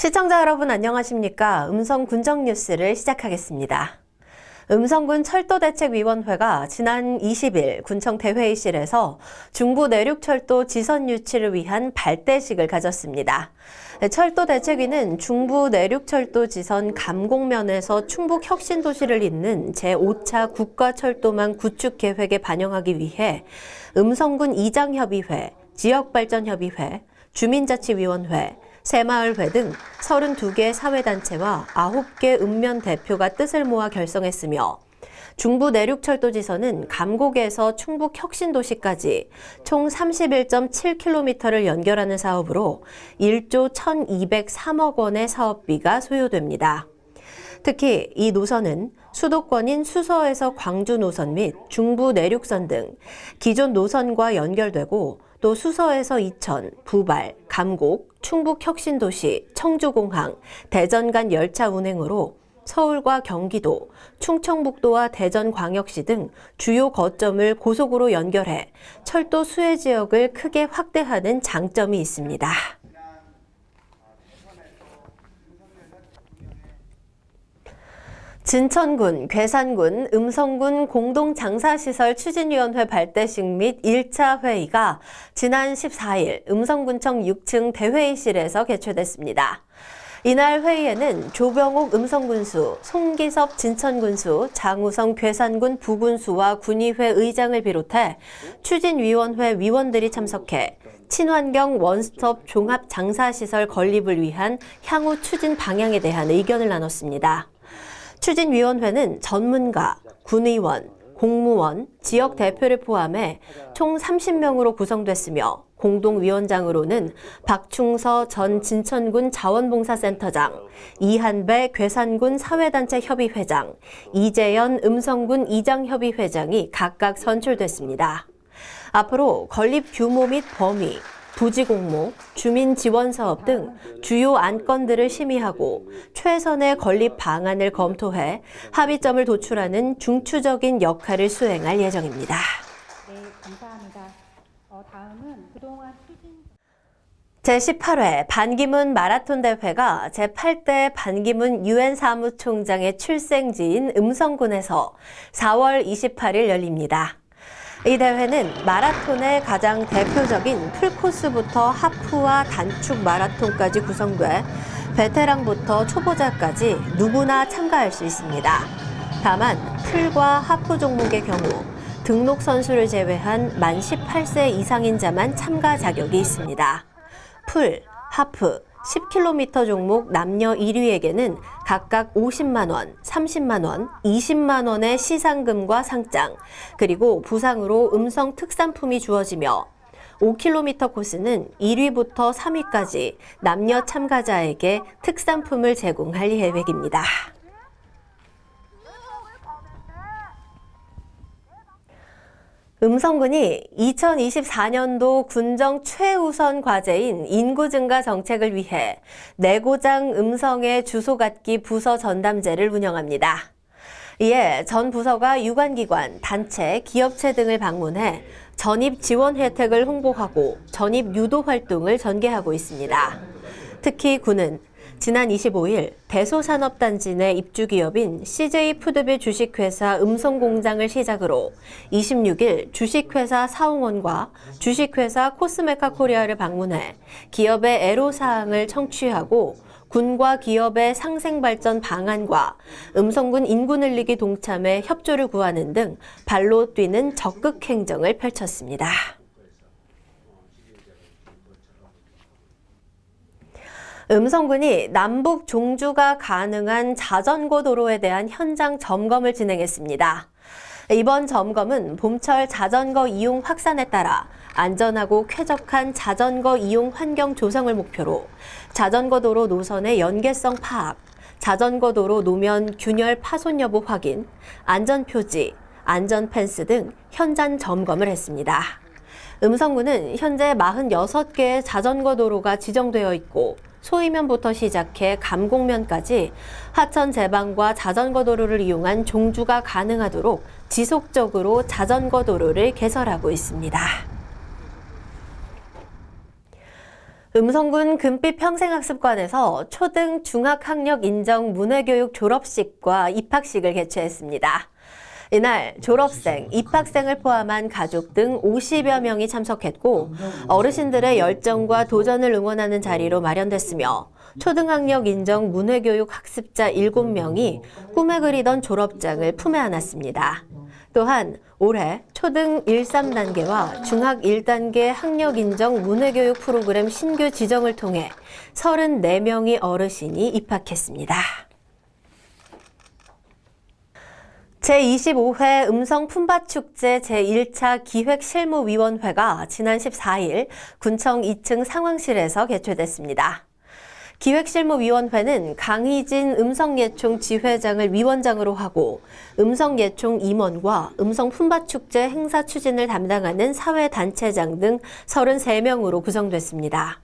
시청자 여러분 안녕하십니까? 음성 군정 뉴스를 시작하겠습니다. 음성군 철도대책위원회가 지난 20일 군청 대회의실에서 중부 내륙철도 지선 유치를 위한 발대식을 가졌습니다. 철도대책위는 중부 내륙철도 지선 감곡면에서 충북 혁신도시를 잇는 제5차 국가철도망 구축 계획에 반영하기 위해 음성군 이장협의회, 지역발전협의회, 주민자치위원회, 새마을회 등 32개 사회단체와 9개 읍면 대표가 뜻을 모아 결성했으며 중부 내륙철도지선은 감곡에서 충북 혁신도시까지 총 31.7km를 연결하는 사업으로 1조 1,203억 원의 사업비가 소요됩니다. 특히 이 노선은 수도권인 수서에서 광주 노선 및 중부 내륙선 등 기존 노선과 연결되고 또 수서에서 이천, 부발, 감곡, 충북 혁신도시, 청주공항, 대전 간 열차 운행으로 서울과 경기도, 충청북도와 대전광역시 등 주요 거점을 고속으로 연결해 철도 수혜 지역을 크게 확대하는 장점이 있습니다. 진천군, 괴산군, 음성군 공동장사시설 추진위원회 발대식 및 1차 회의가 지난 14일 음성군청 6층 대회의실에서 개최됐습니다. 이날 회의에는 조병옥 음성군수, 송기섭 진천군수, 장우성 괴산군 부군수와 군의회 의장을 비롯해 추진위원회 위원들이 참석해 친환경 원스톱 종합 장사시설 건립을 위한 향후 추진 방향에 대한 의견을 나눴습니다. 추진위원회는 전문가, 군의원, 공무원, 지역 대표를 포함해 총 30명으로 구성됐으며 공동위원장으로는 박충서 전 진천군 자원봉사센터장, 이한배 괴산군 사회단체 협의회장, 이재현 음성군 이장협의회장이 각각 선출됐습니다. 앞으로 건립 규모 및 범위, 부지 공모, 주민 지원 사업 등 주요 안건들을 심의하고 최선의 건립 방안을 검토해 합의점을 도출하는 중추적인 역할을 수행할 예정입니다. 네, 감사합니다. 어, 다음은 그동안 추진 제18회 반기문 마라톤 대회가 제8대 반기문 유엔 사무총장의 출생지인 음성군에서 4월 28일 열립니다. 이 대회는 마라톤의 가장 대표적인 풀코스부터 하프와 단축 마라톤까지 구성돼 베테랑부터 초보자까지 누구나 참가할 수 있습니다. 다만 풀과 하프 종목의 경우 등록 선수를 제외한 만 18세 이상인 자만 참가 자격이 있습니다. 풀, 하프, 10km 종목 남녀 1위에게는 각각 50만 원, 30만 원, 20만 원의 시상금과 상장, 그리고 부상으로 음성 특산품이 주어지며 5km 코스는 1위부터 3위까지 남녀 참가자에게 특산품을 제공할 계획입니다. 음성군이 2024년도 군정 최우선 과제인 인구 증가 정책을 위해 내고장 음성의 주소 갖기 부서 전담제를 운영합니다. 이에 전 부서가 유관기관, 단체, 기업체 등을 방문해 전입 지원 혜택을 홍보하고 전입 유도 활동을 전개하고 있습니다. 특히 군은 지난 25일 대소산업단지 내 입주기업인 CJ푸드빌 주식회사 음성공장을 시작으로 26일 주식회사 사홍원과 주식회사 코스메카 코리아를 방문해 기업의 애로사항을 청취하고 군과 기업의 상생발전 방안과 음성군 인구 늘리기 동참에 협조를 구하는 등 발로 뛰는 적극 행정을 펼쳤습니다. 음성군이 남북 종주가 가능한 자전거 도로에 대한 현장 점검을 진행했습니다. 이번 점검은 봄철 자전거 이용 확산에 따라 안전하고 쾌적한 자전거 이용 환경 조성을 목표로 자전거 도로 노선의 연계성 파악, 자전거 도로 노면 균열 파손 여부 확인, 안전 표지, 안전 펜스 등 현장 점검을 했습니다. 음성군은 현재 46개의 자전거 도로가 지정되어 있고 소이면부터 시작해 감곡면까지 하천 제방과 자전거 도로를 이용한 종주가 가능하도록 지속적으로 자전거 도로를 개설하고 있습니다. 음성군 금빛 평생학습관에서 초등 중학학력 인정 문해교육 졸업식과 입학식을 개최했습니다. 이날 졸업생, 입학생을 포함한 가족 등 50여 명이 참석했고 어르신들의 열정과 도전을 응원하는 자리로 마련됐으며 초등학력 인정 문해교육 학습자 7명이 꿈에 그리던 졸업장을 품에 안았습니다. 또한 올해 초등 1, 3단계와 중학 1단계 학력 인정 문해교육 프로그램 신규 지정을 통해 34명의 어르신이 입학했습니다. 제25회 음성 품바축제 제1차 기획실무위원회가 지난 14일 군청 2층 상황실에서 개최됐습니다. 기획실무위원회는 강희진 음성예총 지회장을 위원장으로 하고 음성예총 임원과 음성 품바축제 행사 추진을 담당하는 사회단체장 등 33명으로 구성됐습니다.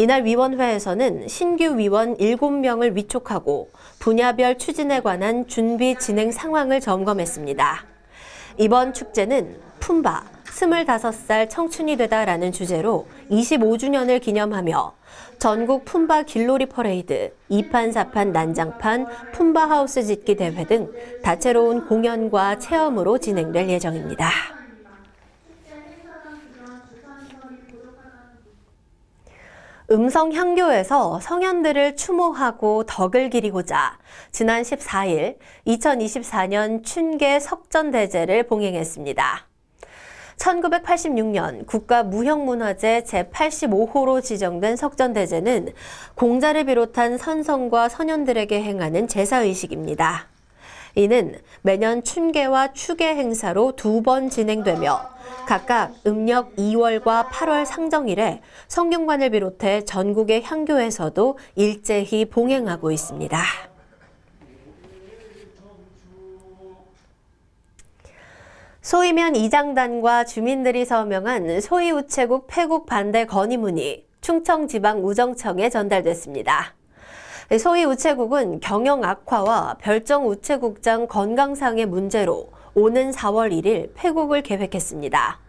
이날 위원회에서는 신규 위원 7명을 위촉하고 분야별 추진에 관한 준비 진행 상황을 점검했습니다. 이번 축제는 품바 25살 청춘이 되다라는 주제로 25주년을 기념하며 전국 품바 길놀이 퍼레이드, 2판, 4판 난장판, 품바 하우스 짓기 대회 등 다채로운 공연과 체험으로 진행될 예정입니다. 음성 향교에서 성현들을 추모하고 덕을 기리고자 지난 14일 2024년 춘계 석전대제를 봉행했습니다. 1986년 국가무형문화재 제85호로 지정된 석전대제는 공자를 비롯한 선성과 선현들에게 행하는 제사의식입니다. 이는 매년 춘계와 추계 행사로 두 번 진행되며 각각 음력 2월과 8월 상정일에 성균관을 비롯해 전국의 향교에서도 일제히 봉행하고 있습니다. 소이면 이장단과 주민들이 서명한 소이우체국 폐국 반대 건의문이 충청지방 우정청에 전달됐습니다. 소위 우체국은 경영 악화와 별정 우체국장 건강상의 문제로 오는 4월 1일 폐국을 계획했습니다.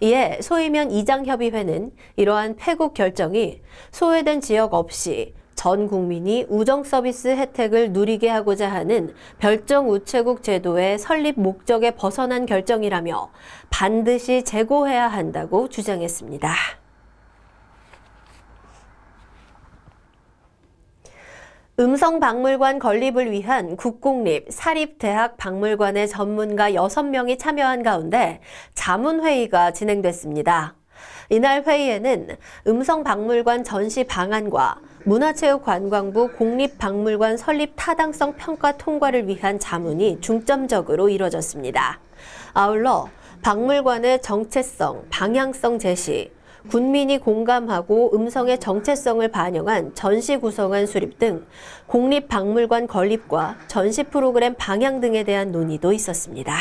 이에 소이면 이장협의회는 이러한 폐국 결정이 소외된 지역 없이 전 국민이 우정 서비스 혜택을 누리게 하고자 하는 별정 우체국 제도의 설립 목적에 벗어난 결정이라며 반드시 재고해야 한다고 주장했습니다. 음성박물관 건립을 위한 국공립 사립대학 박물관의 전문가 6명이 참여한 가운데 자문회의가 진행됐습니다. 이날 회의에는 음성박물관 전시 방안과 문화체육관광부 공립박물관 설립 타당성 평가 통과를 위한 자문이 중점적으로 이뤄졌습니다. 아울러 박물관의 정체성, 방향성 제시, 군민이 공감하고 음성의 정체성을 반영한 전시 구성안 수립 등 공립박물관 건립과 전시 프로그램 방향 등에 대한 논의도 있었습니다.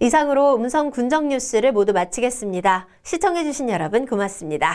이상으로 음성 군정 뉴스를 모두 마치겠습니다. 시청해주신 여러분 고맙습니다.